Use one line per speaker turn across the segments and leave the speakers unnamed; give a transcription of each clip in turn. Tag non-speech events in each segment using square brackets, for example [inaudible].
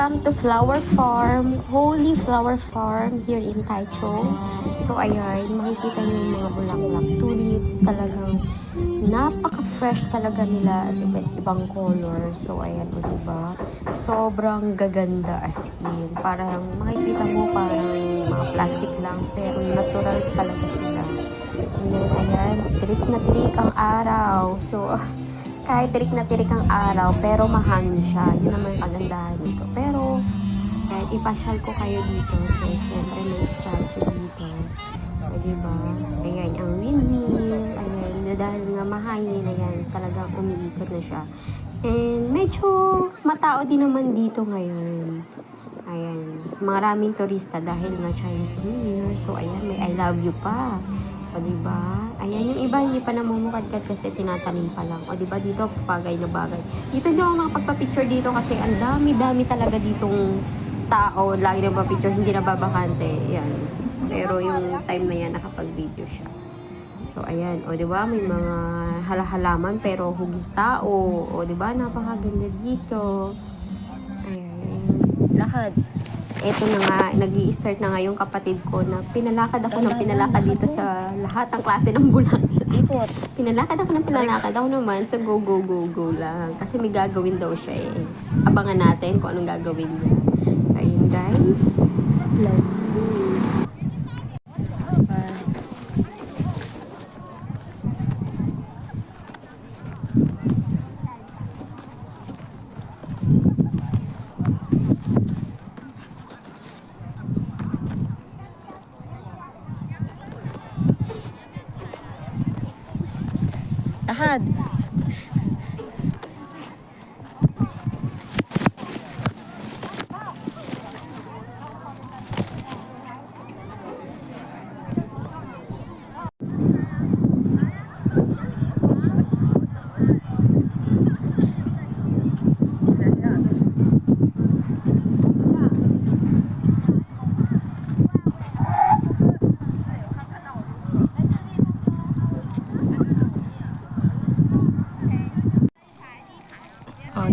Welcome to Flower Farm, Holy Flower Farm here in Taichung. So ayan, makikita niyo yung mga bulaklak tulips, talagang napaka-fresh talaga nila at iba't ibang color. So ayan o diba? Sobrang gaganda as in. Parang makikita mo parang mga plastic lang pero natural talaga sila. And then ayan, trick na trick ang araw. So [laughs] kahit tirik na tirik ang araw, pero mahangin siya. Yun naman yung kagandahan dito. Pero, kahit ipasyal ko kayo dito, so, syempre may statue dito. O, diba? Ayan, ang windmill. Ayan, dahil nga mahangin, ayan, talagang umiikot na siya. And, medyo matao din naman dito ngayon. Ayan, maraming turista dahil nga Chinese New Year. So, ayan, may I love you pa. O, diba? Ayan, yung iba hindi pa namumukadkad kasi tinatanim pa lang. O, diba? Dito, bagay na bagay. Dito hindi ako nakapagpa-picture dito kasi ang dami-dami talaga ditong tao. Lagi na picture hindi na babakante. Yan. Pero yung time na yan, nakapag-video siya. So, ayan. O, di ba? May mga halahalaman pero hugis tao. O, di ba? Napakaganda dito. Ayan. Lakad. Ito na nga, nag start na nga yung kapatid ko na pinalakad ako ng pinalakad dito sa lahat ng klase ng bulaklak. [laughs] Pinalakad ako ng pinalakad. Ako naman sa go, go, go, go lang. Kasi may gagawin daw siya eh. Abangan natin kung anong gagawin niya. So, ayun guys. Let's see. Tahad.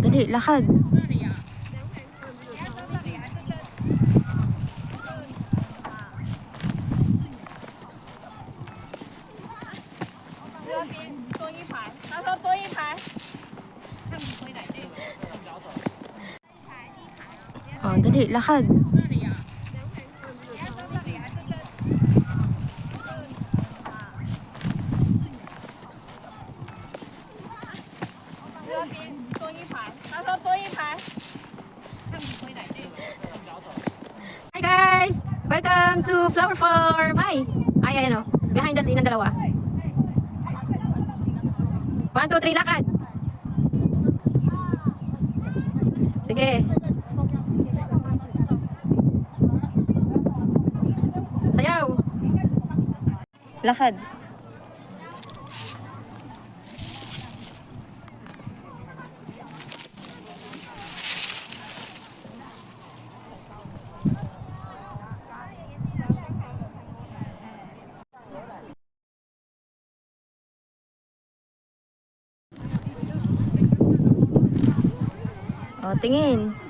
ก็
ถึงแล้วค่ะก็ถึงแล้วค่ะ to Flower Farm! Hi! Ay, ayan o. Behind the scene ng dalawa. One, two, three, lakad! Sige. Sayaw! Lakad. O, tingin.